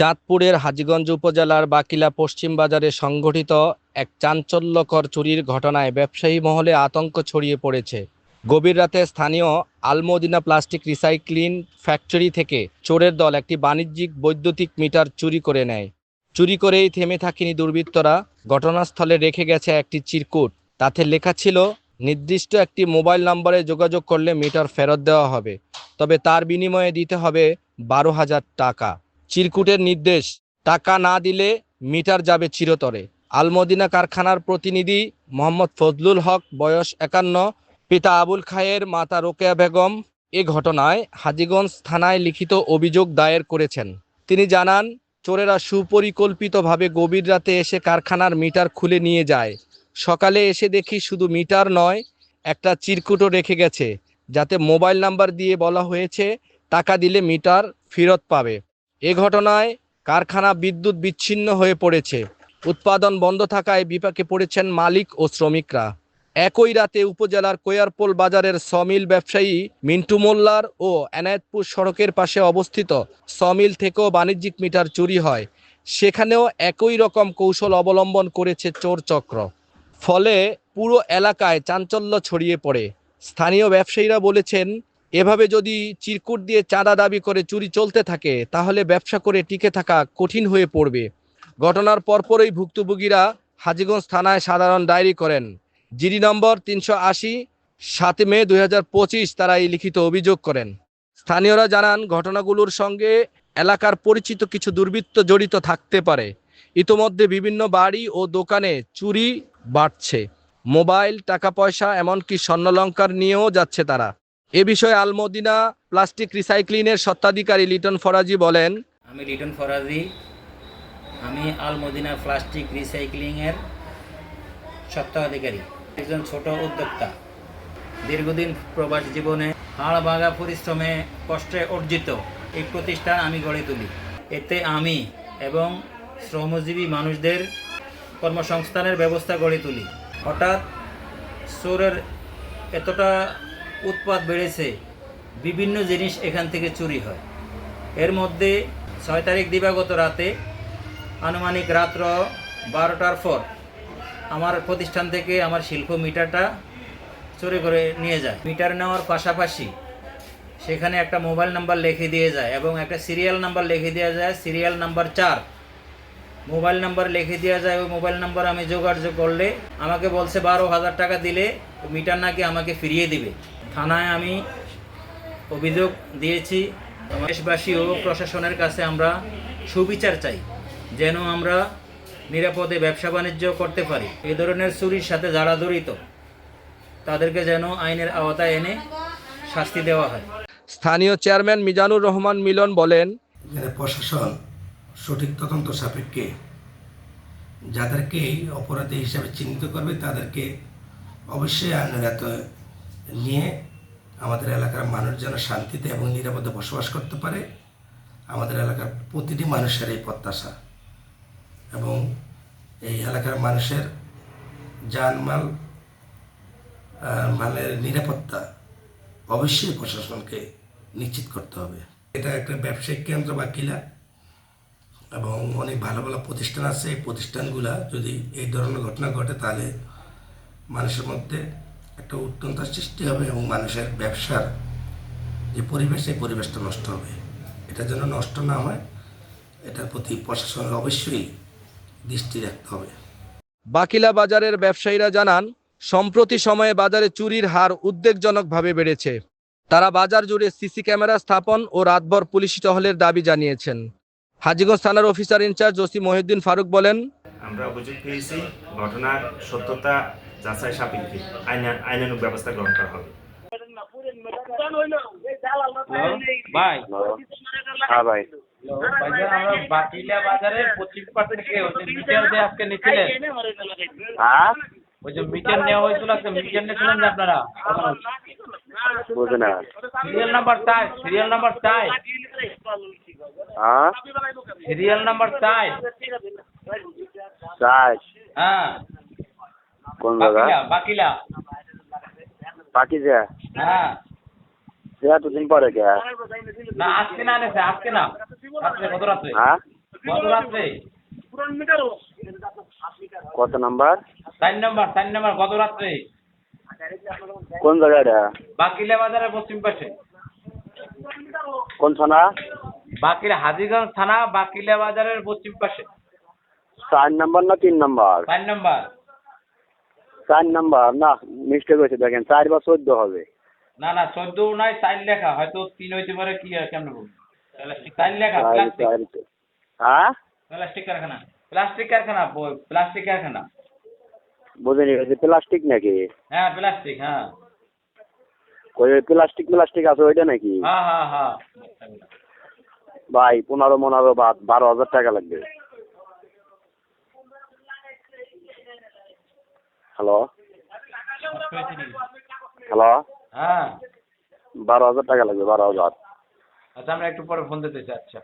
চাঁদপুরের হাজীগঞ্জ উপজেলার বাকিলা পশ্চিম বাজারে সংঘটিত এক চাঞ্চল্যকর চুরির ঘটনায় ব্যবসায়ী মহলে আতঙ্ক ছড়িয়ে পড়েছে। গভীর রাতে স্থানীয় আলমদিনা প্লাস্টিক রিসাইক্লিং ফ্যাক্টরি থেকে চোরের দল একটি বাণিজ্যিক বৈদ্যুতিক মিটার চুরি করে নেয়। চুরি করেই থেমে থাকেনি দুর্বৃত্তরা। ঘটনাস্থলে রেখে গেছে একটি চিরকুট। তাতে লেখা ছিল, নির্দিষ্ট একটি মোবাইল নম্বরে যোগাযোগ করলে মিটার ফেরত দেওয়া হবে। তবে তার বিনিময়ে দিতে হবে বারো হাজার টাকা। চিরকুটের নির্দেশ, টাকা না দিলে মিটার যাবে চিরতরে। আলমদিনা কারখানার প্রতিনিধি মোহাম্মদ ফজলুল হক, বয়স একান্ন, পিতা আবুল খায়ের, মাতা রোকেয়া বেগম এ ঘটনায় হাজীগঞ্জ থানায় লিখিত অভিযোগ দায়ের করেছেন। তিনি জানান, চোরেরা সুপরিকল্পিতভাবে গভীর রাতে এসে কারখানার মিটার খুলে নিয়ে যায়। সকালে এসে দেখি শুধু মিটার নয়, একটা চিরকুটও রেখে গেছে, যাতে মোবাইল নাম্বার দিয়ে বলা হয়েছে, টাকা দিলে মিটার ফেরত পাবে। ঘটনায় কারখানা বিদ্যুৎ বিচ্ছিন্ন হয়ে পড়েছে। উৎপাদন বন্ধ থাকায় বিপাকে পড়েছেন মালিক ও শ্রমিকরা। একই রাতে উপজেলার কোয়ারপোল বাজারের সমিল ব্যবসায়ী মিন্টু মোল্লার ও এনায়েতপুর সড়কের পাশে অবস্থিত সমিল থেকেও বাণিজ্যিক মিটার চুরি হয়। সেখানেও একই রকম কৌশল অবলম্বন করেছে চোর চক্র। ফলে পুরো এলাকায় চাঞ্চল্য ছড়িয়ে পড়ে। স্থানীয় ব্যবসায়ীরা বলেছেন এভাবে যদি চিরকুট দিয়ে চাঁদা দাবি করে চুরি চলতে থাকে, তাহলে ব্যবসা করে টিকে থাকা কঠিন হয়ে পড়বে। ঘটনার পরপরই ভুক্তভোগীরা হাজীগঞ্জ থানায় সাধারণ ডায়েরি করেন। জিডি নম্বর তিনশো আশি, সাত মে দু হাজার পঁচিশ তারা এই লিখিত অভিযোগ করেন। স্থানীয়রা জানান, ঘটনাগুলোর সঙ্গে এলাকার পরিচিত কিছু দুর্বৃত্ত জড়িত থাকতে পারে। ইতোমধ্যে বিভিন্ন বাড়ি ও দোকানে চুরি বাড়ছে। মোবাইল, টাকা পয়সা, এমনকি স্বর্ণলঙ্কার নিয়েও যাচ্ছে তারা। এ বিষয়ে আলমদিনা প্লাস্টিক রিসাইক্লিংয়ের স্বত্বাধিকারী লিটন ফরাজি বলেন, আমি লিটন ফরাজি। আমি আলমদিনা প্লাস্টিক রিসাইক্লিংয়ের স্বত্বাধিকারী। একজন ছোট উদ্যোক্তা। দীর্ঘদিন প্রবাস জীবনে হাড় ভাঙা পরিশ্রমে কষ্টে অর্জিত এই প্রতিষ্ঠান আমি গড়ে তুলি। এতে আমি এবং শ্রমজীবী মানুষদের কর্মসংস্থানের ব্যবস্থা গড়ে তুলি। হঠাৎ চোরের এতটা উৎপাদ বেড়েছে, বিভিন্ন জিনিস এখান থেকে চুরি হয়। এর মধ্যে ছয় তারিখ দিবাগত রাতে আনুমানিক রাত্র বারোটার পর আমার প্রতিষ্ঠান থেকে আমার শিল্প মিটারটা চুরি করে নিয়ে যায়। মিটার নেওয়ার পাশাপাশি সেখানে একটা মোবাইল নাম্বার লিখে দিয়ে যায় এবং একটা সিরিয়াল নাম্বার লিখে দেওয়া যায়। সিরিয়াল নাম্বার চার, মোবাইল নাম্বার লিখে দেওয়া যায়। ওই মোবাইল নাম্বার আমি যোগাযোগ করলে আমাকে বলছে, বারো হাজার টাকা দিলে মিটার নাকি আমাকে ফিরিয়ে দিবে। থানায় আমি অভিযোগ দিয়েছি। দেশবাসী ও প্রশাসনের কাছে আমরা সুবিচার চাই যেন আমরা নিরাপদে ব্যবসা বাণিজ্য করতে পারি। এই ধরনের চুরির সাথে যারা জড়িত তাদেরকে যেন আইনের আওতায় এনে শাস্তি দেওয়া হয়। স্থানীয় চেয়ারম্যান মিজানুর রহমান মিলন বলেন প্রশাসন সঠিক তদন্ত সাপেক্ষে যাদেরকে অপরাধী হিসাবে চিহ্নিত করবে তাদেরকে অবশ্যই আইনের এত নিয়ে আমাদের এলাকার মানুষ যেন শান্তিতে এবং নিরাপদে বসবাস করতে পারে আমাদের এলাকার প্রতিটি মানুষের এই প্রত্যাশা। এবং এই এলাকার মানুষের জানমাল আহ, মালের নিরাপত্তা অবশ্যই প্রশাসনকে নিশ্চিত করতে হবে। এটা একটা ব্যবসায়িক কেন্দ্র বা কিলা এবং অনেক ভালো ভালো প্রতিষ্ঠান আছে। এই প্রতিষ্ঠানগুলা যদি এই ধরনের ঘটনা ঘটে তাহলে মানুষের মধ্যে একটা উত্তন্তার সৃষ্টি হবে এবং মানুষের ব্যবসার যে পরিবেশ সেই পরিবেশটা নষ্ট হবে। এটা যেন নষ্ট না হয় এটার প্রতি প্রশাসনের অবশ্যই দৃষ্টি রাখতে হবে। বাকিলা বাজারের ব্যবসায়ীরা জানান সম্প্রতি সময়ে বাজারে চুরির হার উদ্বেগজনকভাবে বেড়েছে। তারা বাজার জুড়ে সিসি ক্যামেরা স্থাপন ও রাতভর পুলিশি টহলের দাবি জানিয়েছেন। হাজীগঞ্জ থানার officer in-charge OC Mohiuddin Faruk বলেন আমরা অভিযোগ পেয়েছি ঘটনার সত্যতা যাচাই সাপেক্ষে আইনা আইনানুগ ব্যবস্থা গ্রহণ করা হবে। ভাই। হ্যাঁ ভাই। আমরা বাটিলা বাজারের পঁচিশ পার্সেন্ট কে? ওই যে মিটার যে আজকে নিচ্ছিলেন হ্যাঁ? ওই যে মিটার নেওয়া হয়েছিল আজকে। মিটার নিয়েছিলেন যে আপনারা? বুঝে না সিরিয়াল নাম্বার চাই সিরিয়াল নাম্বার চাই হ্যাঁ? সিরিয়াল নাম্বার চাই চাই হ্যাঁ। কোন জায়গা বাকিলা। বাকিলা বাকি যে হ্যাঁ এতদিন পরে কে না আজকে না এনেছে আজকে না। রাত্রে গত রাত্রে? হ্যাঁ? গত রাত্রে? কত নাম্বার? চার নম্বর চার নম্বর গত রাত্রে? কোন জায়গাটা বাকিলা বাজারের পশ্চিম পাশে। কোন থানা? বাকিলা হাজিগঞ্জ থানা বাকিলা বাজারের পশ্চিম পাশে। চার নাম্বার না তিন নাম্বার? চার নম্বর। চার নাম্বার না মিস্টেক হয়েছে দেখেন চার বা চোদ্দ হবে। না না চোদ্দ নাই চার লেখা হয়তো তিন হইতে পারে কি আর কেমন বলব? চার লেখা প্লাস্টিক হ্যাঁ? প্লাস্টিক কারখানা প্লাস্টিক কারখানা প্লাস্টিক কারখানা। বুঝিনি ওই প্লাস্টিক নাকি? হ্যাঁ প্লাস্টিক হ্যাঁ। ওই প্লাস্টিক প্লাস্টিক আছে ওইটা নাকি? হ্যাঁ হ্যাঁ হ্যাঁ। ভাই পনেরো পনেরো বা বারো হাজার টাকা লাগবে। হ্যালো হ্যালো হ্যাঁ। বারো হাজার টাকা লাগবে বারো হাজার। আচ্ছা আমরা একটু পরে ফোন দিতেছি আচ্ছা।